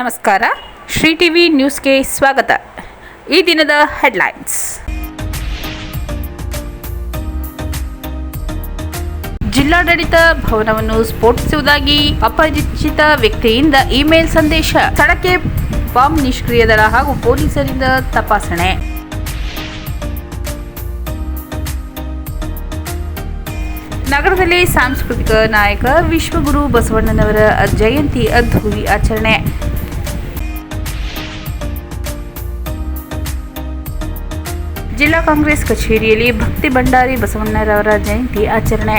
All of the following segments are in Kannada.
ನಮಸ್ಕಾರ. ಶ್ರೀ ಟಿವಿ ನ್ಯೂಸ್ಗೆ ಸ್ವಾಗತ. ಈ ದಿನದ ಹೆಡ್ಲೈನ್ಸ್. ಜಿಲ್ಲಾಡಳಿತ ಭವನವನ್ನು ಸ್ಫೋಟಿಸುವುದಾಗಿ ಅಪರಿಚಿತ ವ್ಯಕ್ತಿಯಿಂದ ಇಮೇಲ್ ಸಂದೇಶ. ಸ್ಥಳಕ್ಕೆ ಬಾಂಬ್ ನಿಷ್ಕ್ರಿಯ ದಳ ಹಾಗೂ ಪೊಲೀಸರಿಂದ ತಪಾಸಣೆ. ನಗರದಲ್ಲಿ ಸಾಂಸ್ಕೃತಿಕ ನಾಯಕ ವಿಶ್ವಗುರು ಬಸವಣ್ಣನವರ ಜಯಂತಿ ಅದ್ಧೂರಿ ಆಚರಣೆ. ಜಿಲ್ಲಾ ಕಾಂಗ್ರೆಸ್ ಕಚೇರಿಯಲ್ಲಿ ಭಕ್ತಿ ಭಂಡಾರಿ ಬಸವಣ್ಣರವರ ಜಯಂತಿ ಆಚರಣೆ.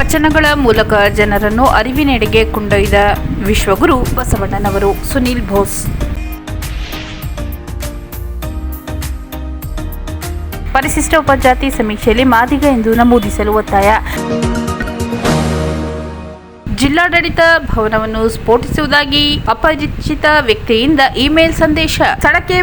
ವಚನಗಳ ಮೂಲಕ ಜನರನ್ನು ಅರಿವಿನೆಡೆಗೆ ಕೊಂಡೊಯ್ದ ವಿಶ್ವಗುರು ಬಸವಣ್ಣನವರು ಸುನೀಲ್ ಬೋಸ್. ಪರಿಶಿಷ್ಟ ಉಪಜಾತಿ ಸಮೀಕ್ಷೆಯಲ್ಲಿ ಮಾದಿಗ ಎಂದು ನಮೂದಿಸಲು ಒತ್ತಾಯ. ಜಿಲ್ಲಾಡಳಿತ ಭವನವನ್ನು ಸ್ಫೋಟಿಸುವುದಾಗಿ ಅಪರಿಚಿತ ವ್ಯಕ್ತಿಯಿಂದ ಇಮೇಲ್ ಸಂದೇಶ. ಸ್ಥಳಕ್ಕೆ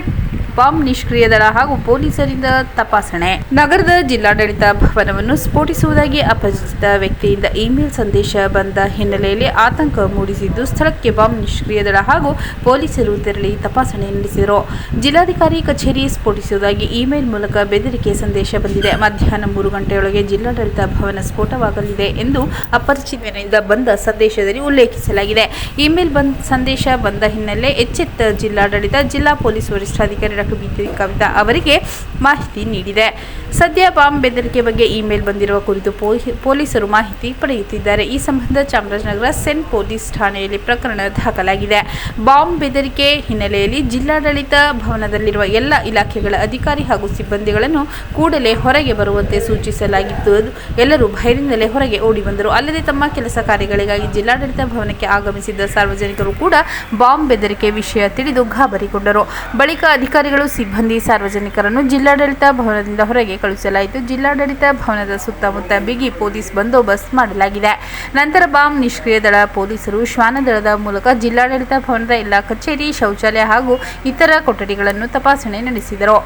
ಬಾಂಬ್ ನಿಷ್ಕ್ರಿಯ ದಳ ಹಾಗೂ ಪೊಲೀಸರಿಂದ ತಪಾಸಣೆ. ನಗರದ ಜಿಲ್ಲಾಡಳಿತ ಭವನವನ್ನು ಸ್ಫೋಟಿಸುವುದಾಗಿ ಅಪರಿಚಿತ ವ್ಯಕ್ತಿಯಿಂದ ಇಮೇಲ್ ಸಂದೇಶ ಬಂದ ಹಿನ್ನೆಲೆಯಲ್ಲಿ ಆತಂಕ ಮೂಡಿಸಿದ್ದು ಸ್ಥಳಕ್ಕೆ ಬಾಂಬ್ ನಿಷ್ಕ್ರಿಯ ದಳ ಹಾಗೂ ಪೊಲೀಸರು ತೆರಳಿ ತಪಾಸಣೆ ನಡೆಸಿದರು. ಜಿಲ್ಲಾಧಿಕಾರಿ ಕಚೇರಿ ಸ್ಫೋಟಿಸುವುದಾಗಿ ಇಮೇಲ್ ಮೂಲಕ ಬೆದರಿಕೆ ಸಂದೇಶ ಬಂದಿದೆ. ಮಧ್ಯಾಹ್ನ ಮೂರು ಗಂಟೆಯೊಳಗೆ ಜಿಲ್ಲಾಡಳಿತ ಭವನ ಸ್ಫೋಟವಾಗಲಿದೆ ಎಂದು ಅಪರಿಚಿತನಿಂದ ಬಂದ ಸಂದೇಶದಲ್ಲಿ ಉಲ್ಲೇಖಿಸಲಾಗಿದೆ. ಇಮೇಲ್ ಬಂದ್ ಸಂದೇಶ ಬಂದ ಹಿನ್ನೆಲೆ ಎಚ್ಚೆತ್ತ ಜಿಲ್ಲಾಡಳಿತ, ಜಿಲ್ಲಾ ಪೊಲೀಸ್ ವರಿಷ್ಠಾಧಿಕಾರಿ ಡಾಕ್ಟರ್ ಕವಿತಾ ಅವರಿಗೆ ಮಾಹಿತಿ ನೀಡಿದೆ. ಸದ್ಯ ಬಾಂಬ್ ಬೆದರಿಕೆ ಬಗ್ಗೆ ಇಮೇಲ್ ಬಂದಿರುವ ಕುರಿತು ಪೊಲೀ- ಪೊಲೀಸರು ಮಾಹಿತಿ ಪಡೆಯುತ್ತಿದ್ದಾರೆ. ಈ ಸಂಬಂಧ ಚಾಮರಾಜನಗರ ಸೆಂಟ್ ಪೊಲೀಸ್ ಠಾಣೆಯಲ್ಲಿ ಪ್ರಕರಣ ದಾಖಲಾಗಿದೆ. ಬಾಂಬ್ ಬೆದರಿಕೆ ಹಿನ್ನೆಲೆಯಲ್ಲಿ ಜಿಲ್ಲಾಡಳಿತ ಭವನದಲ್ಲಿರುವ ಎಲ್ಲ ಇಲಾಖೆಗಳ ಅಧಿಕಾರಿ ಹಾಗೂ ಸಿಬ್ಬಂದಿಗಳನ್ನು ಕೂಡಲೇ ಹೊರಗೆ ಬರುವಂತೆ ಸೂಚಿಸಲಾಗಿತ್ತು. ಎಲ್ಲರೂ ಭಯದಿಂದಲೇ ಹೊರಗೆ ಓಡಿ ಬಂದರು. ಅಲ್ಲದೆ ತಮ್ಮ ಕೆಲಸ ಕಾರ್ಯಗಳಿಗಾಗಿ ಜಿಲ್ಲಾಡಳಿತ ಭವನಕ್ಕೆ ಆಗಮಿಸಿದ್ದ ಸಾರ್ವಜನಿಕರು ಕೂಡ ಬಾಂಬ್ ಬೆದರಿಕೆ ವಿಷಯ ತಿಳಿದು ಗಾಬರಿಗೊಂಡರು. ಬಳಿಕ ಅಧಿಕಾರಿಗಳು ಸಿಬ್ಬಂದಿ, ಸಾರ್ವಜನಿಕರನ್ನು ಜಿಲ್ಲಾಡಳಿತ ಭವನದಿಂದ ಹೊರಗೆ ಕಳುಹಿಸಲಾಯಿತು. ಜಿಲ್ಲಾಡಳಿತ ಭವನದ ಸುತ್ತಮುತ್ತ ಬಿಗಿ ಪೊಲೀಸ್ ಬಂದೋಬಸ್ತ್ ಮಾಡಲಾಗಿದೆ. ನಂತರ ಬಾಂಬ್ ನಿಷ್ಕ್ರಿಯ ದಳ ಪೊಲೀಸರು ಶ್ವಾನದಳದ ಮೂಲಕ ಜಿಲ್ಲಾಡಳಿತ ಭವನದ ಎಲ್ಲಾ ಕಚೇರಿ, ಶೌಚಾಲಯ ಹಾಗೂ ಇತರ ಕೊಠಡಿಗಳನ್ನು ತಪಾಸಣೆ ನಡೆಸಿದರು.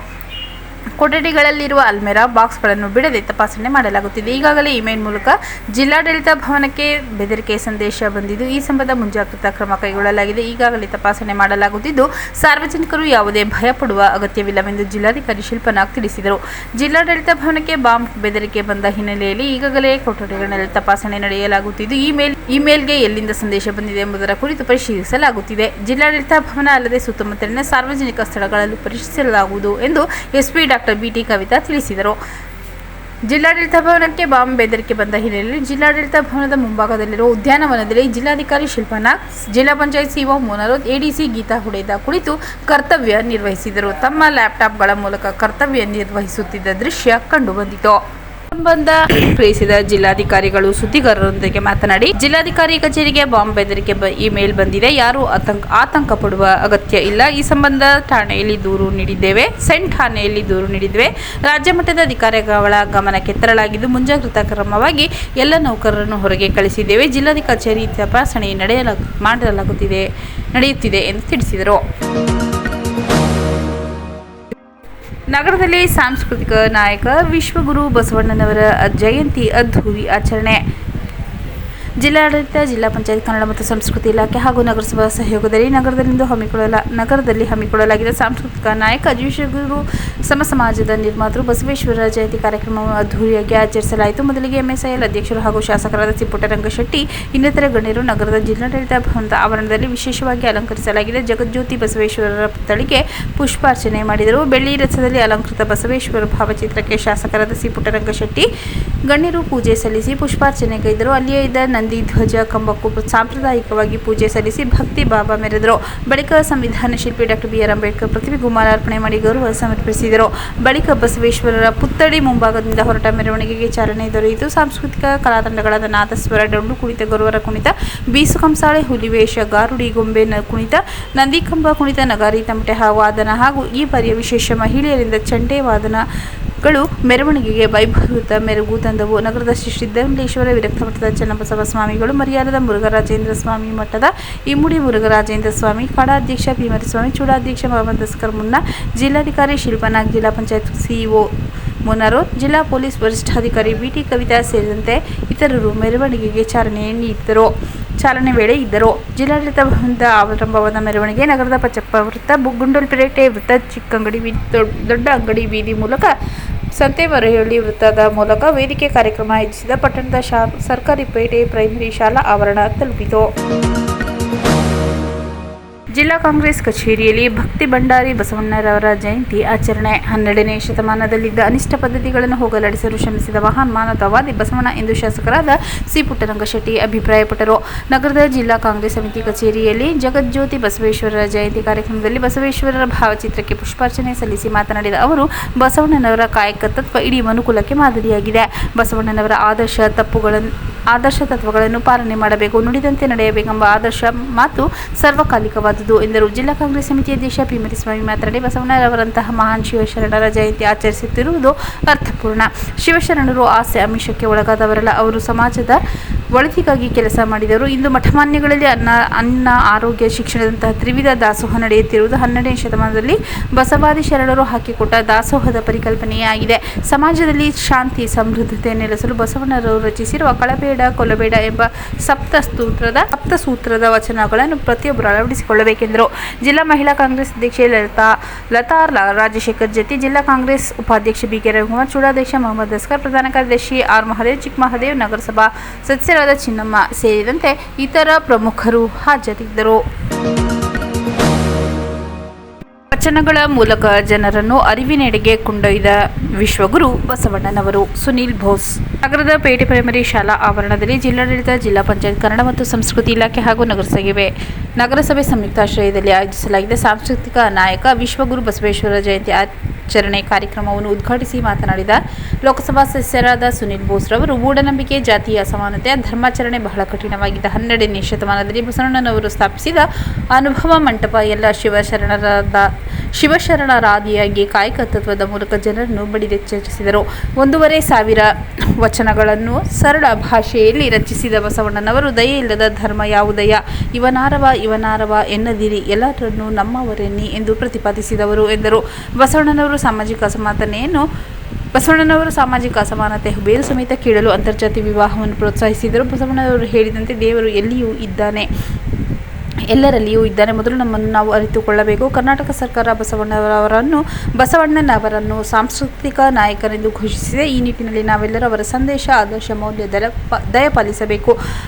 ಕೊಠಡಿಗಳಲ್ಲಿರುವ ಅಲ್ಮೆರಾ ಬಾಕ್ಸ್ಗಳನ್ನು ಬಿಡದೆ ತಪಾಸಣೆ ಮಾಡಲಾಗುತ್ತಿದೆ. ಈಗಾಗಲೇ ಇಮೇಲ್ ಮೂಲಕ ಜಿಲ್ಲಾಡಳಿತ ಭವನಕ್ಕೆ ಬೆದರಿಕೆ ಸಂದೇಶ ಬಂದಿದ್ದು, ಈ ಸಂಬಂಧ ಮುಂಜಾಗ್ರತಾ ಕ್ರಮ ಕೈಗೊಳ್ಳಲಾಗಿದೆ. ಈಗಾಗಲೇ ತಪಾಸಣೆ ಮಾಡಲಾಗುತ್ತಿದ್ದು, ಸಾರ್ವಜನಿಕರು ಯಾವುದೇ ಭಯ ಪಡುವ ಅಗತ್ಯವಿಲ್ಲವೆಂದು ಜಿಲ್ಲಾಧಿಕಾರಿ ಶಿಲ್ಪನಾಗ್ ತಿಳಿಸಿದರು. ಜಿಲ್ಲಾಡಳಿತ ಭವನಕ್ಕೆ ಬಾಂಬ್ ಬೆದರಿಕೆ ಬಂದ ಹಿನ್ನೆಲೆಯಲ್ಲಿ ಈಗಾಗಲೇ ಕೊಠಡಿಗಳಲ್ಲಿ ತಪಾಸಣೆ ನಡೆಯಲಾಗುತ್ತಿದ್ದು, ಇಮೇಲ್ ಇಮೇಲ್ಗೆ ಎಲ್ಲಿಂದ ಸಂದೇಶ ಬಂದಿದೆ ಎಂಬುದರ ಕುರಿತು ಪರಿಶೀಲಿಸಲಾಗುತ್ತಿದೆ. ಜಿಲ್ಲಾಡಳಿತ ಭವನ ಅಲ್ಲದೆ ಸುತ್ತಮುತ್ತಲಿನ ಸಾರ್ವಜನಿಕ ಸ್ಥಳಗಳಲ್ಲೂ ಪರಿಶೀಲಿಸಲಾಗುವುದು ಎಂದು ಎಸ್ಪಿ ಡಾಕ್ಟರ್ ಬಿಟಿ ಕವಿತಾ ತಿಳಿಸಿದರು. ಜಿಲ್ಲಾಡಳಿತ ಭವನಕ್ಕೆ ಬಾಂಬ್ ಬೆದರಿಕೆ ಬಂದ ಹಿನ್ನೆಲೆಯಲ್ಲಿ ಜಿಲ್ಲಾಡಳಿತ ಭವನದ ಮುಂಭಾಗದಲ್ಲಿರುವ ಉದ್ಯಾನವನದಲ್ಲಿ ಜಿಲ್ಲಾಧಿಕಾರಿ ಶಿಲ್ಪನಾಗ್, ಜಿಲ್ಲಾ ಪಂಚಾಯತ್ ಸಿಒ ಮೋನರೋತ್ ಎಡಿಸಿ ಗೀತಾ ಹುಡೇದ ಕುಳಿತು ಕರ್ತವ್ಯ ನಿರ್ವಹಿಸಿದರು. ತಮ್ಮ ಲ್ಯಾಪ್ಟಾಪ್ಗಳ ಮೂಲಕ ಕರ್ತವ್ಯ ನಿರ್ವಹಿಸುತ್ತಿದ್ದ ದೃಶ್ಯ ಕಂಡುಬಂದಿತು. ಸಂಬಂಧ ಪ್ರತಿಕ್ರಿಯಿಸಿದ ಜಿಲ್ಲಾಧಿಕಾರಿಗಳು ಸುದ್ದಿಗಾರರೊಂದಿಗೆ ಮಾತನಾಡಿ, ಜಿಲ್ಲಾಧಿಕಾರಿ ಕಚೇರಿಗೆ ಬಾಂಬ್ ಬೆದರಿಕೆ ಇಮೇಲ್ ಬಂದಿದೆ. ಯಾರು ಆತಂಕ ಆತಂಕ ಪಡುವ ಅಗತ್ಯ ಇಲ್ಲ. ಈ ಸಂಬಂಧ ಠಾಣೆಯಲ್ಲಿ ದೂರು ನೀಡಿದ್ದೇವೆ. ಸೆಂಟ್ ಠಾಣೆಯಲ್ಲಿ ದೂರು ನೀಡಿದ್ದೇವೆ ರಾಜ್ಯ ಮಟ್ಟದ ಅಧಿಕಾರಿಗಳ ಗಮನಕ್ಕೆ ತರಲಾಗಿದ್ದು, ಮುಂಜಾಗ್ರತಾ ಕ್ರಮವಾಗಿ ಎಲ್ಲ ನೌಕರರನ್ನು ಹೊರಗೆ ಕಳಿಸಿದ್ದೇವೆ. ಜಿಲ್ಲಾಧಿಕಾರಿ ಕಚೇರಿ ತಪಾಸಣೆ ನಡೆಯಲ ಮಾಡಲಾಗುತ್ತಿದೆ ನಡೆಯುತ್ತಿದೆ ಎಂದು ತಿಳಿಸಿದರು. ನಗರದಲ್ಲಿ ಸಾಂಸ್ಕೃತಿಕ ನಾಯಕ ವಿಶ್ವಗುರು ಬಸವಣ್ಣನವರ ಜಯಂತಿ ಅದ್ಧೂರಿ ಆಚರಣೆ. ಜಿಲ್ಲಾಡಳಿತ, ಜಿಲ್ಲಾ ಪಂಚಾಯತ್, ಕನ್ನಡ ಮತ್ತು ಸಂಸ್ಕೃತಿ ಇಲಾಖೆ ಹಾಗೂ ನಗರಸಭಾ ಸಹಯೋಗದಲ್ಲಿ ನಗರದಲ್ಲಿಂದು ಹಮ್ಮಿಕೊಳ್ಳಲ, ನಗರದಲ್ಲಿ ಹಮ್ಮಿಕೊಳ್ಳಲಾಗಿದೆ ಸಾಂಸ್ಕೃತಿಕ ನಾಯಕ ಜೀವಿಶಗುರು ಸಮ ಸಮಾಜದ ನಿರ್ಮಾತೃ ಬಸವೇಶ್ವರ ಜಯಂತಿ ಕಾರ್ಯಕ್ರಮವನ್ನು ಅದ್ದೂರಿಯಾಗಿ ಆಚರಿಸಲಾಯಿತು. ಮೊದಲಿಗೆ ಎಂಎಸ್ಐಎಲ್ ಅಧ್ಯಕ್ಷರು ಹಾಗೂ ಶಾಸಕರಾದ ಸಿಪುಟ್ಟರಂಗ ಶೆಟ್ಟಿ, ಇನ್ನಿತರ ಗಣ್ಯರು ನಗರದ ಜಿಲ್ಲಾಡಳಿತ ಭವನದ ಆವರಣದಲ್ಲಿ ವಿಶೇಷವಾಗಿ ಅಲಂಕರಿಸಲಾಗಿದೆ. ಜಗಜ್ಯೋತಿ ಬಸವೇಶ್ವರರ ಪುತ್ಥಳಿಗೆ ಪುಷ್ಪಾರ್ಚನೆ ಮಾಡಿದರು. ಬೆಳ್ಳಿ ರಥದಲ್ಲಿ ಅಲಂಕೃತ ಬಸವೇಶ್ವರ ಭಾವಚಿತ್ರಕ್ಕೆ ಶಾಸಕರಾದ ಸಿ ಪುಟ್ಟರಂಗ ಶೆಟ್ಟಿ ಗಣ್ಯರು ಪೂಜೆ ಸಲ್ಲಿಸಿ ಪುಷ್ಪಾರ್ಚನೆಗೈದರು ಅಲ್ಲಿಯೇ ಇದ್ದ ನಂದಿ ಧ್ವಜ ಕಂಬಕ್ಕೂ ಸಾಂಪ್ರದಾಯಿಕವಾಗಿ ಪೂಜೆ ಸಲ್ಲಿಸಿ ಭಕ್ತಿ ಭಾವ ಮೆರೆದರು. ಬಳಿಕ ಸಂವಿಧಾನ ಶಿಲ್ಪಿ ಡಾಕ್ಟರ್ ಬಿ ಆರ್ ಅಂಬೇಡ್ಕರ್ ಪ್ರತಿಭೆ ಮಾಲಾರ್ಪಣೆ ಮಾಡಿ ಗೌರವ ಸಮರ್ಪಿಸಿದರು. ಬಳಿಕ ಬಸವೇಶ್ವರರ ಪುತ್ಥಳಿ ಮುಂಭಾಗದಿಂದ ಹೊರಟ ಮೆರವಣಿಗೆಗೆ ಚಾಲನೆ ದೊರೆಯಿತು. ಸಾಂಸ್ಕೃತಿಕ ಕಲಾತಂಡಗಳಾದ ನಾದಸ್ವರ ಡೊಳ್ಳು ಕುಣಿತ, ಗೌರವರ ಕುಣಿತ, ಬೀಸು ಕಂಸಾಳೆ ಹುಲಿವೇಷ ಗಾರುಡಿ ಗೊಂಬೆ ಕುಣಿತ, ನಂದಿಕಂಬ ಕುಣಿತ, ನಗಾರಿ, ತಮಟೆ ವಾದನ ಹಾಗೂ ಈ ಬಾರಿಯ ವಿಶೇಷ ಮಹಿಳೆಯರಿಂದ ಚಂಡೆ ವಾದನಗಳು ಮೆರವಣಿಗೆಗೆ ವೈಭವಯುತ ಮೆರುಗು ತಂದವು. ನಗರದ ಶ್ರೀ ಸಿದ್ದಲಿಂಗೇಶ್ವರ ವಿರಕ್ತ ಮಠದ ಚನ್ನಬಸವ ಸ್ವಾಮಿಗಳು ಮರ್ಯಾದದ ಮುರುಘರಾಜೇಂದ್ರ ಸ್ವಾಮಿ ಮಠದ ಇಮ್ಮುಡಿ ಮುರುಘರಾಜೇಂದ್ರ ಸ್ವಾಮಿ, ಕಡಾಧ್ಯಕ್ಷ ಭೀಮರಸ್ವಾಮಿ ಚೂಡಾಧ್ಯಕ್ಷ ಮೊಹಮ್ಮದ್ ಅಸ್ಕರ್ ಮುನ್ನಾ ಜಿಲ್ಲಾಧಿಕಾರಿ ಶಿಲ್ಪನಾಗ್ ಜಿಲ್ಲಾ ಪಂಚಾಯತ್ ಸಿಇಒ ಮುನ್ನರು ಜಿಲ್ಲಾ ಪೊಲೀಸ್ ವರಿಷ್ಠಾಧಿಕಾರಿ ಬಿಟಿ ಕವಿತಾ ಸೇರಿದಂತೆ ಇತರರು ಮೆರವಣಿಗೆಗೆ ಚಾಲನೆ ನೀಡಿದರು. ಚಾಲನೆ ವೇಳೆ ಇದ್ದರು. ಜಿಲ್ಲಾಡಳಿತ ಭವನದ ಆರಂಭವಾದ ಮೆರವಣಿಗೆ ನಗರದ ಪಚ್ಚಪ್ಪ ವೃತ್ತ ಗುಂಡೋಲ್ಪೇಟೆ ವೃತ್ತ, ಚಿಕ್ಕಂಗಡಿ ಬೀದಿ ದೊಡ್ಡ ಅಂಗಡಿ ಬೀದಿ ಮೂಲಕ ಸಂತೆಮರಹಳ್ಳಿ ವೃತ್ತದ ಮೂಲಕ ವೇದಿಕೆ ಕಾರ್ಯಕ್ರಮ ಆಯೋಜಿಸಿದ ಪಟ್ಟಣದ ಶಾ ಸರ್ಕಾರಿ ಪೇಟೆ ಪ್ರೈಮರಿ ಶಾಲಾ ಆವರಣ ತಲುಪಿತು. ಜಿಲ್ಲಾ ಕಾಂಗ್ರೆಸ್ ಕಚೇರಿಯಲ್ಲಿ ಭಕ್ತಿ ಭಂಡಾರಿ ಬಸವಣ್ಣರವರ ಜಯಂತಿ ಆಚರಣೆ. ಹನ್ನೆರಡನೇ ಶತಮಾನದಲ್ಲಿದ್ದ ಅನಿಷ್ಟ ಪದ್ಧತಿಗಳನ್ನು ಹೋಗಲಾಡಿಸಲು ಶ್ರಮಿಸಿದ ಮಹಾನ್ ಮಾನವತಾವಾದಿ ಬಸವಣ್ಣ ಎಂದು ಶಾಸಕರಾದ ಸಿ ಪುಟ್ಟರಂಗಶೆಟ್ಟಿ ಅಭಿಪ್ರಾಯಪಟ್ಟರು. ನಗರದ ಜಿಲ್ಲಾ ಕಾಂಗ್ರೆಸ್ ಸಮಿತಿ ಕಚೇರಿಯಲ್ಲಿ ಜಗಜ್ಯೋತಿ ಬಸವೇಶ್ವರರ ಜಯಂತಿ ಕಾರ್ಯಕ್ರಮದಲ್ಲಿ ಬಸವೇಶ್ವರರ ಭಾವಚಿತ್ರಕ್ಕೆ ಪುಷ್ಪಾರ್ಚನೆ ಸಲ್ಲಿಸಿ ಮಾತನಾಡಿದ ಅವರು, ಬಸವಣ್ಣನವರ ಕಾಯಕ ತತ್ವ ಇಡೀ ಮನುಕುಲಕ್ಕೆ ಮಾದರಿಯಾಗಿದೆ. ಬಸವಣ್ಣನವರ ಆದರ್ಶ ತಪ್ಪುಗಳನ್ನು ಆದರ್ಶ ತತ್ವಗಳನ್ನು ಪಾಲನೆ ಮಾಡಬೇಕು, ನುಡಿದಂತೆ ನಡೆಯಬೇಕೆಂಬ ಆದರ್ಶ ಮಾತು ಸರ್ವಕಾಲಿಕವಾದುದು ಎಂದರು. ಜಿಲ್ಲಾ ಕಾಂಗ್ರೆಸ್ ಸಮಿತಿ ಅಧ್ಯಕ್ಷ ಸ್ವಾಮಿ ಮಾತನಾಡಿ ಬಸವಣ್ಣರವರಂತಹ ಮಹಾನ್ ಶಿವಶರಣರ ಜಯಂತಿ ಆಚರಿಸುತ್ತಿರುವುದು ಅರ್ಥಪೂರ್ಣ. ಶಿವಶರಣರು ಆಸೆ ಆಮಿಷಕ್ಕೆ ಒಳಗಾದವರಲ್ಲ, ಅವರು ಸಮಾಜದ ಒಳಿತಿಗಾಗಿ ಕೆಲಸ ಮಾಡಿದರು. ಇಂದು ಮಠಮಾನ್ಯಗಳಲ್ಲಿ ಅನ್ನ ಅನ್ನ ಆರೋಗ್ಯ ಶಿಕ್ಷಣದಂತಹ ತ್ರಿವಿಧ ದಾಸೋಹ ನಡೆಯುತ್ತಿರುವುದು ಹನ್ನೆರಡನೇ ಶತಮಾನದಲ್ಲಿ ಬಸವಾದಿ ಶರಣರು ಹಾಕಿಕೊಟ್ಟ ದಾಸೋಹದ ಪರಿಕಲ್ಪನೆಯೇ ಆಗಿದೆ ಸಮಾಜದಲ್ಲಿ ಶಾಂತಿ, ಸಮೃದ್ಧತೆ ನೆಲೆಸಲು ಬಸವಣ್ಣರವರು ರಚಿಸಿರುವ ಕಳಬೇಡ ಕೊಲ್ಲಬೇಡ ಎಂಬ ಸಪ್ತ ಸೂತ್ರದ ವಚನಗಳನ್ನು ಪ್ರತಿಯೊಬ್ಬರು ಅಳವಡಿಸಿಕೊಳ್ಳಬೇಕೆಂದರು. ಜಿಲ್ಲಾ ಮಹಿಳಾ ಕಾಂಗ್ರೆಸ್ ಅಧ್ಯಕ್ಷೆ ಲತಾ ಲ- ರಾಜಶೇಖರ್ ಜತಿ ಜಿಲ್ಲಾ ಕಾಂಗ್ರೆಸ್ ಉಪಾಧ್ಯಕ್ಷ ಬಿಕೆ ರವಿಕುಮಾರ್, ಚೂಡಾಧ್ಯಕ್ಷ ಮೊಹಮ್ಮದ್ ಅಸ್ಕರ್, ಪ್ರಧಾನ ಕಾರ್ಯದರ್ಶಿ ಆರ್ ಮಹದೇವ್ ಚಿಕ್ಕಮಹಾದೇವ್ ನಗರಸಭಾ ಸದಸ್ಯರಾದ ಚಿನ್ನಮ್ಮ ಸೇರಿದಂತೆ ಇತರ ಪ್ರಮುಖರು ಹಾಜರಿದ್ದರು. ವಚನಗಳ ಮೂಲಕ ಜನರನ್ನು ಅರಿವಿನೆಡೆಗೆ ಕೊಂಡೊಯ್ದ ವಿಶ್ವಗುರು ಬಸವಣ್ಣನವರು ಸುನೀಲ್ ಬೋಸ್. ನಗರದ ಪೇಟೆ ಪ್ರೈಮರಿ ಶಾಲಾ ಆವರಣದಲ್ಲಿ ಜಿಲ್ಲಾಡಳಿತ, ಜಿಲ್ಲಾ ಪಂಚಾಯತ್, ಕನ್ನಡ ಮತ್ತು ಸಂಸ್ಕೃತಿ ಇಲಾಖೆ ಹಾಗೂ ನಗರಸಭೆ ನಗರಸಭೆ ಸಂಯುಕ್ತಾಶ್ರಯದಲ್ಲಿ ಆಯೋಜಿಸಲಾಗಿದ್ದ ಸಾಂಸ್ಕೃತಿಕ ನಾಯಕ ವಿಶ್ವಗುರು ಬಸವೇಶ್ವರ ಜಯಂತಿ ಆಚರಣೆ ಕಾರ್ಯಕ್ರಮವನ್ನು ಉದ್ಘಾಟಿಸಿ ಮಾತನಾಡಿದ ಲೋಕಸಭಾ ಸದಸ್ಯರಾದ ಸುನೀಲ್ ಬೋಸ್ ರವರು, ಮೂಢನಂಬಿಕೆ ಜಾತಿಯ ಅಸಮಾನತೆ, ಧರ್ಮಾಚರಣೆ ಬಹಳ ಕಠಿಣವಾಗಿದ್ದ ಹನ್ನೆರಡನೇ ಶತಮಾನದಲ್ಲಿ ಬಸವಣ್ಣನವರು ಸ್ಥಾಪಿಸಿದ ಅನುಭವ ಮಂಟಪ, ಎಲ್ಲ ಶಿವಶರಣರಾದ ಶಿವಶರಣರಾದಿಯಾಗಿ ಕಾಯಕ ತತ್ವದ ಮೂಲಕ ಜನರನ್ನು ಬಡಿದೆಚ್ಚರಿಸಿದರು ಒಂದೂವರೆ ಸಾವಿರ ವಚನಗಳನ್ನು ಸರಳ ಭಾಷೆಯಲ್ಲಿ ರಚಿಸಿದ ಬಸವಣ್ಣನವರು ಇಲ್ಲದ ಧರ್ಮ ಯಾವುದಯ ಇವನಾರವ ಇವನಾರವ ಎನ್ನದಿರಿ, ಎಲ್ಲರನ್ನೂ ನಮ್ಮವರೆನ್ನಿ ಎಂದು ಪ್ರತಿಪಾದಿಸಿದವರು ಎಂದರು. ಬಸವಣ್ಣನವರು ಸಾಮಾಜಿಕ ಅಸಮಾನತೆಯನ್ನು, ಬಸವಣ್ಣನವರು ಸಾಮಾಜಿಕ ಅಸಮಾನತೆ ಬೇರು ಸಮೇತ ಕೇಳಲು ಅಂತರ್ಜಾತಿ ವಿವಾಹವನ್ನು ಪ್ರೋತ್ಸಾಹಿಸಿದರು. ಬಸವಣ್ಣನವರು ಹೇಳಿದಂತೆ ದೇವರು ಎಲ್ಲಿಯೂ ಇದ್ದಾನೆ. ಎಲ್ಲರಲ್ಲಿಯೂ ಇದ್ದಾನೆ ಮೊದಲು ನಮ್ಮನ್ನು ನಾವು ಅರಿತುಕೊಳ್ಳಬೇಕು. ಕರ್ನಾಟಕ ಸರ್ಕಾರ ಬಸವಣ್ಣವರನ್ನು ಬಸವಣ್ಣನವರನ್ನು ಸಾಂಸ್ಕೃತಿಕ ನಾಯಕರೆಂದು ಘೋಷಿಸಿದೆ. ಈ ನಿಟ್ಟಿನಲ್ಲಿ ನಾವೆಲ್ಲರೂ ಅವರ ಸಂದೇಶ, ಆದರ್ಶ, ಮೌಲ್ಯ ದಯ ಪ- ದಯ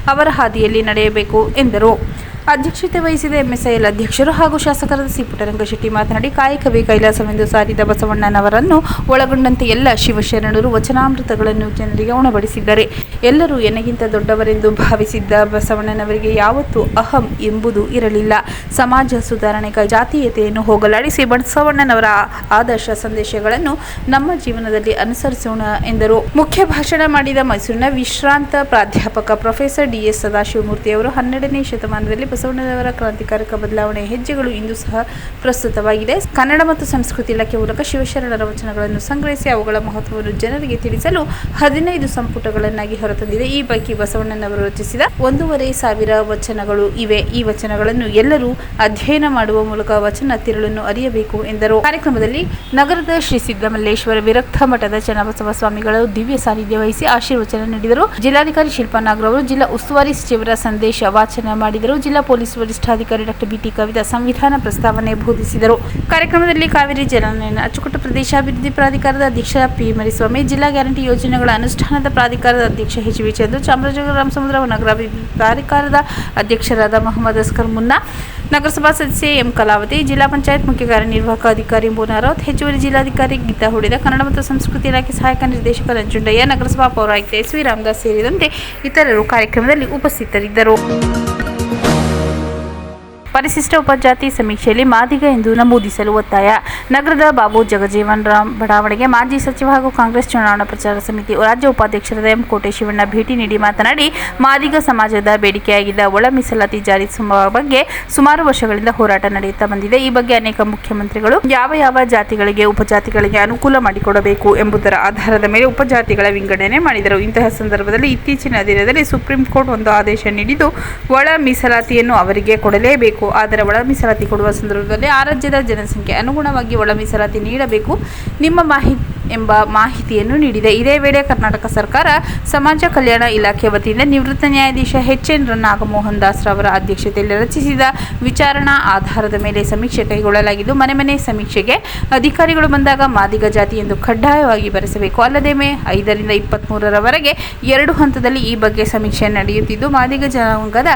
ಅವರ ಹಾದಿಯಲ್ಲಿ ನಡೆಯಬೇಕು ಎಂದರು. ಅಧ್ಯಕ್ಷತೆ ವಹಿಸಿದ ಎಂಎಸ್ಐಎಲ್ ಅಧ್ಯಕ್ಷರು ಹಾಗೂ ಶಾಸಕರಾದ ಸಿ ಪುಟ್ಟರಂಗಶೆಟ್ಟಿ ಮಾತನಾಡಿ ಕಾಯಕವೇ ಕೈಲಾಸವೆಂದು ಸಾರಿದ ಬಸವಣ್ಣನವರನ್ನು ಒಳಗೊಂಡಂತೆ ಎಲ್ಲ ಶಿವಶರಣರು ವಚನಾಮೃತಗಳನ್ನು ಜನರಿಗೆ ಉಣಬಡಿಸಿದ್ದಾರೆ. ಎಲ್ಲರೂ ಎನಗಿಂತ ದೊಡ್ಡವರೆಂದು ಭಾವಿಸಿದ್ದ ಬಸವಣ್ಣನವರಿಗೆ ಯಾವತ್ತೂ ಅಹಂ ಎಂಬುದು ಇರಲಿಲ್ಲ. ಸಮಾಜ ಸುಧಾರಣೆಗಾಗಿ ಜಾತೀಯತೆಯನ್ನು ಹೋಗಲಾಡಿಸಿ ಬಸವಣ್ಣನವರ ಆದರ್ಶ ಸಂದೇಶಗಳನ್ನು ನಮ್ಮ ಜೀವನದಲ್ಲಿ ಅನುಸರಿಸೋಣ ಎಂದರು. ಮುಖ್ಯ ಭಾಷಣ ಮಾಡಿದ ಮೈಸೂರಿನ ವಿಶ್ರಾಂತ ಪ್ರಾಧ್ಯಾಪಕ ಪ್ರೊಫೆಸರ್ ಡಿ ಎಸ್ ಸದಾಶಿವಮೂರ್ತಿ ಅವರು ಹನ್ನೆರಡನೇ ಶತಮಾನದಲ್ಲಿ ಬಸವಣ್ಣನವರ ಕ್ರಾಂತಿಕಾರಕ ಬದಲಾವಣೆಯ ಹೆಜ್ಜೆಗಳು ಇಂದು ಸಹ ಪ್ರಸ್ತುತವಾಗಿದೆ. ಕನ್ನಡ ಮತ್ತು ಸಂಸ್ಕೃತಿ ಇಲಾಖೆ ಮೂಲಕ ಶಿವಶರಣರ ವಚನಗಳನ್ನು ಸಂಗ್ರಹಿಸಿ ಅವುಗಳ ಮಹತ್ವವನ್ನು ಜನರಿಗೆ ತಿಳಿಸಲು ಹದಿನೈದು ಸಂಪುಟಗಳನ್ನಾಗಿ ಹೊರತಂದಿದೆ. ಈ ಪೈಕಿ ಬಸವಣ್ಣನವರು ರಚಿಸಿದ ಒಂದೂವರೆ ಸಾವಿರ ವಚನಗಳು ಇವೆ. ಈ ವಚನಗಳನ್ನು ಎಲ್ಲರೂ ಅಧ್ಯಯನ ಮಾಡುವ ಮೂಲಕ ವಚನ ತಿರುಳನ್ನು ಅರಿಯಬೇಕು ಎಂದರು. ಕಾರ್ಯಕ್ರಮದಲ್ಲಿ ನಗರದ ಶ್ರೀ ಸಿದ್ದಮಲ್ಲೇಶ್ವರ ವಿರಕ್ತ ಮಠದ ಚನ್ನಬಸವ ಸ್ವಾಮಿಗಳು ದಿವ್ಯ ಸಾನ್ನಿಧ್ಯ ವಹಿಸಿ ಆಶೀರ್ವಚನ ನೀಡಿದರು. ಜಿಲ್ಲಾಧಿಕಾರಿ ಶಿಲ್ಪಾ ನಾಗರವರು ಜಿಲ್ಲಾ ಉಸ್ತುವಾರಿ ಸಚಿವರ ಸಂದೇಶ ವಾಚನ ಮಾಡಿದರು. ಜಿಲ್ಲಾ ಪೊಲೀಸ್ ವರಿಷ್ಠಾಧಿಕಾರಿ ಡಾಕ್ಟರ್ ಬಿಟಿ ಕವಿತಾ ಸಂವಿಧಾನ ಪ್ರಸ್ತಾವನೆ ಬೋಧಿಸಿದರು. ಕಾರ್ಯಕ್ರಮದಲ್ಲಿ ಕಾವೇರಿ ಜಲಾನಯನ ಅಚ್ಚುಕಟ್ಟು ಪ್ರದೇಶಾಭಿವೃದ್ಧಿ ಪ್ರಾಧಿಕಾರದ ಅಧ್ಯಕ್ಷ ಪಿ ಮರಿಸ್ವಾಮಿ, ಜಿಲ್ಲಾ ಗ್ಯಾರಂಟಿ ಯೋಜನೆಗಳ ಅನುಷ್ಠಾನದ ಪ್ರಾಧಿಕಾರದ ಅಧ್ಯಕ್ಷ ಎಚ್ ವಿ ಚಂದ್ರು ಚಾಮರಾಜನಗರ ರಾಮಸಮುದ್ರ ನಗರಾಭಿವೃದ್ಧಿ ಪ್ರಾಧಿಕಾರದ ಅಧ್ಯಕ್ಷರಾದ ಮೊಹಮ್ಮದ್ ಅಸ್ಕರ್ ಮುನ್ನಾ ನಗರಸಭಾ ಸದಸ್ಯೆ ಎಂ ಕಲಾವತಿ, ಜಿಲ್ಲಾ ಪಂಚಾಯತ್ ಮುಖ್ಯ ಕಾರ್ಯನಿರ್ವಾಹಕ ಅಧಿಕಾರಿ ಮೋನಾರಾವ್ ಹೆಚ್ಚುವರಿ ಜಿಲ್ಲಾಧಿಕಾರಿ ಗೀತಾ ಹುಡಿದ, ಕನ್ನಡ ಮತ್ತು ಸಂಸ್ಕೃತಿ ಇಲಾಖೆ ಸಹಾಯಕ ನಿರ್ದೇಶಕ ನಂಜುಂಡಯ್ಯ ನಗರಸಭಾ ಪೌರಾಯುಕ್ತ ಎಸ್ ವಿ ರಾಮದಾಸ್ ಸೇರಿದಂತೆ ಇತರರು ಕಾರ್ಯಕ್ರಮದಲ್ಲಿ ಉಪಸ್ಥಿತರಿದ್ದರು. ಪರಿಶಿಷ್ಟ ಉಪಜಾತಿ ಸಮೀಕ್ಷೆಯಲ್ಲಿ ಮಾದಿಗ ಎಂದು ನಮೂದಿಸಲು ಒತ್ತಾಯ. ನಗರದ ಬಾಬು ಜಗಜೀವನ್ ರಾಮ್ ಬಡಾವಣೆಗೆ ಮಾಜಿ ಸಚಿವ ಹಾಗೂ ಕಾಂಗ್ರೆಸ್ ಚುನಾವಣಾ ಪ್ರಚಾರ ಸಮಿತಿ ರಾಜ್ಯ ಉಪಾಧ್ಯಕ್ಷರಾದ ಎಂ ಕೋಟೆ ಶಿವಣ್ಣ ಭೇಟಿ ನೀಡಿ ಮಾತನಾಡಿ, ಮಾದಿಗ ಸಮಾಜದ ಬೇಡಿಕೆಯಾಗಿದ್ದ ಒಳ ಮೀಸಲಾತಿ ಜಾರಿ ಬಗ್ಗೆ ಸುಮಾರು ವರ್ಷಗಳಿಂದ ಹೋರಾಟ ನಡೆಯುತ್ತಾ ಬಂದಿದೆ. ಈ ಬಗ್ಗೆ ಅನೇಕ ಮುಖ್ಯಮಂತ್ರಿಗಳು ಯಾವ ಯಾವ ಜಾತಿಗಳಿಗೆ, ಉಪಜಾತಿಗಳಿಗೆ ಅನುಕೂಲ ಮಾಡಿಕೊಡಬೇಕು ಎಂಬುದರ ಆಧಾರದ ಮೇಲೆ ಉಪಜಾತಿಗಳ ವಿಂಗಡಣೆ ಮಾಡಿದರು. ಇಂತಹ ಸಂದರ್ಭದಲ್ಲಿ ಇತ್ತೀಚಿನ ದಿನದಲ್ಲಿ ಸುಪ್ರೀಂ ಕೋರ್ಟ್ ಒಂದು ಆದೇಶ ನೀಡಿದ್ದು, ಒಳ ಮೀಸಲಾತಿಯನ್ನು ಅವರಿಗೆ ಕೊಡಲೇಬೇಕು. ಆದರೆ ಒಳ ಮೀಸಲಾತಿ ಕೊಡುವ ಸಂದರ್ಭದಲ್ಲಿ ಆ ರಾಜ್ಯದ ಜನಸಂಖ್ಯೆ ಅನುಗುಣವಾಗಿ ಒಳ ಮೀಸಲಾತಿ ನೀಡಬೇಕು. ನಿಮ್ಮ ಮಾಹಿತಿ ಎಂಬ ಮಾಹಿತಿಯನ್ನು ನೀಡಿದೆ. ಇದೇ ವೇಳೆ ಕರ್ನಾಟಕ ಸರ್ಕಾರ ಸಮಾಜ ಕಲ್ಯಾಣ ಇಲಾಖೆ ವತಿಯಿಂದ ನಿವೃತ್ತ ನ್ಯಾಯಾಧೀಶ ಎಚ್ ಎನ್ ನಾಗಮೋಹನ್ ದಾಸ್ ರವರ ಅಧ್ಯಕ್ಷತೆಯಲ್ಲಿ ರಚಿಸಿದ ವಿಚಾರಣಾ ಆಧಾರದ ಮೇಲೆ ಸಮೀಕ್ಷೆ ಕೈಗೊಳ್ಳಲಾಗಿದ್ದು, ಮನೆ ಮನೆ ಸಮೀಕ್ಷೆಗೆ ಅಧಿಕಾರಿಗಳು ಬಂದಾಗ ಮಾದಿಗ ಜಾತಿ ಎಂದು ಕಡ್ಡಾಯವಾಗಿ ಬರೆಸಬೇಕು. ಅಲ್ಲದೆ ಮೇ ಐದರಿಂದ ಇಪ್ಪತ್ತ್ಮೂರರವರೆಗೆ ಎರಡು ಹಂತದಲ್ಲಿ ಈ ಬಗ್ಗೆ ಸಮೀಕ್ಷೆ ನಡೆಯುತ್ತಿದ್ದು, ಮಾದಿಗ ಜನಾಂಗದ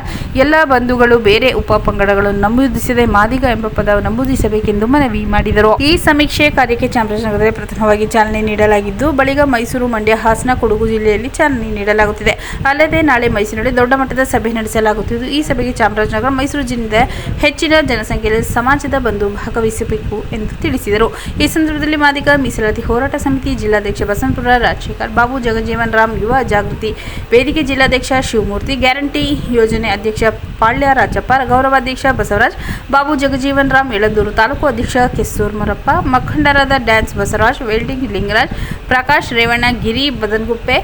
ಎಲ್ಲ ಬಂಧುಗಳು ಬೇರೆ ಉಪ ಪಂಗಡಗಳನ್ನು ನಮೂದಿಸದೆ ಮಾದಿಗ ಎಂಬ ಪದ ನಮೂದಿಸಬೇಕೆಂದು ಮನವಿ ಮಾಡಿದರು. ಈ ಸಮೀಕ್ಷೆ ಕಾರ್ಯಕ್ಕೆ ಚಾಮರಾಜನಗರದಲ್ಲಿ ಪ್ರಥಮವಾಗಿ ಚಾಲನೆ ನೀಡಲಾಗಿದ್ದು, ಬಳಿಕ ಮೈಸೂರು ಮಂಡ್ಯ, ಹಾಸನ, ಕೊಡಗು ಜಿಲ್ಲೆಯಲ್ಲಿ ಚಾಲನೆ ನೀಡಲಾಗುತ್ತಿದೆ. ಅಲ್ಲದೆ ನಾಳೆ ಮೈಸೂರಿನಲ್ಲಿ ದೊಡ್ಡ ಮಟ್ಟದ ಸಭೆ ನಡೆಸಲಾಗುತ್ತಿದ್ದು, ಈ ಸಭೆಗೆ ಚಾಮರಾಜನಗರ, ಮೈಸೂರು ಜಿಲ್ಲೆಯ ಹೆಚ್ಚಿನ ಜನಸಂಖ್ಯೆಯಲ್ಲಿ ಸಮಾಜದ ಬಂಧು ಭಾಗವಹಿಸಬೇಕು ಎಂದು ತಿಳಿಸಿದರು. ಈ ಸಂದರ್ಭದಲ್ಲಿ ಮಾದಿಗ ಮೀಸಲಾತಿ ಹೋರಾಟ ಸಮಿತಿ ಜಿಲ್ಲಾಧ್ಯಕ್ಷ ಬಸಂತಪುರ ರಾಜಶೇಖರ್ ಬಾಬು ಜಗಜೀವನ್ ರಾಮ್, ಯುವ ಜಾಗೃತಿ ವೇದಿಕೆ ಜಿಲ್ಲಾಧ್ಯಕ್ಷ ಶಿವಮೂರ್ತಿ, ಗ್ಯಾರಂಟಿ ಯೋಜನೆ ಅಧ್ಯಕ್ಷ ಪಾಳ್ಯ ರಾಜಪ್ಪ, ಗೌರವಾಧ್ಯಕ್ಷ ಬಸವರಾಜ್, ಬಾಬು ಜಗಜೀವನ್ ರಾಮ್, ಯಳಂದೂರು ತಾಲೂಕು ಅಧ್ಯಕ್ಷ ಕೆಸ್ತೂರ್ ಮರಪ್ಪ ಮಖಂಡರಾದ ಡ್ಯಾನ್ಸ್ ಬಸವರಾಜ್, ವೆಲ್ಡಿಂಗ್ ಲಿಂಗರಾಜ್, ಪ್ರಕಾಶ್ ರೇವಣ್ಣ, ಗಿರಿ ಬದನ್ಗುಪ್ಪೆ,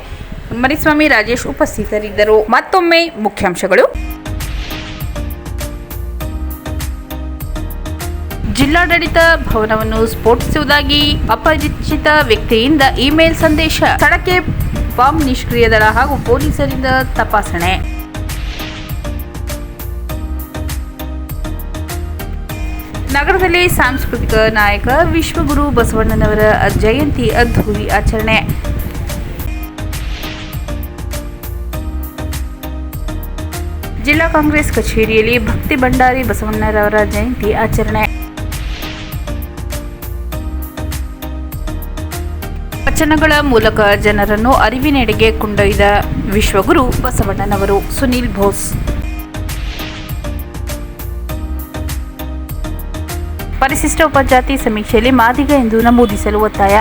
ಮರಿಸ್ವಾಮಿ ರಾಜೇಶ್ ಉಪಸ್ಥಿತರಿದ್ದರು. ಮತ್ತೊಮ್ಮೆ ಮುಖ್ಯಾಂಶಗಳು. ಜಿಲ್ಲಾಡಳಿತ ಭವನವನ್ನು ಸ್ಫೋಟಿಸುವುದಾಗಿ ಅಪರಿಚಿತ ವ್ಯಕ್ತಿಯಿಂದ ಇಮೇಲ್ ಸಂದೇಶ, ಸ್ಥಳಕ್ಕೆ ಬಾಂಬ್ ನಿಷ್ಕ್ರಿಯ ದಳ ಹಾಗೂ ಪೊಲೀಸರಿಂದ ತಪಾಸಣೆ. ನಗರದಲ್ಲಿ ಸಾಂಸ್ಕೃತಿಕ ನಾಯಕ ವಿಶ್ವಗುರು ಬಸವಣ್ಣನವರ ಜಯಂತಿ ಅದ್ಧೂರಿ ಆಚರಣೆ. ಜಿಲ್ಲಾ ಕಾಂಗ್ರೆಸ್ ಕಚೇರಿಯಲ್ಲಿ ಭಕ್ತಿ ಭಂಡಾರಿ ಬಸವಣ್ಣರವರ ಜಯಂತಿ ಆಚರಣೆ. ವಚನಗಳ ಮೂಲಕ ಜನರನ್ನು ಅರಿವಿನೆಡೆಗೆ ಕೊಂಡೊಯ್ದ ವಿಶ್ವಗುರು ಬಸವಣ್ಣನವರು ಸುನೀಲ್ ಬೋಸ್. ಪರಿಶಿಷ್ಟ ಉಪಜಾತಿ ಸಮೀಕ್ಷೆಯಲ್ಲಿ ಮಾದಿಗ ಎಂದು ನಮೂದಿಸಲು ಒತ್ತಾಯ.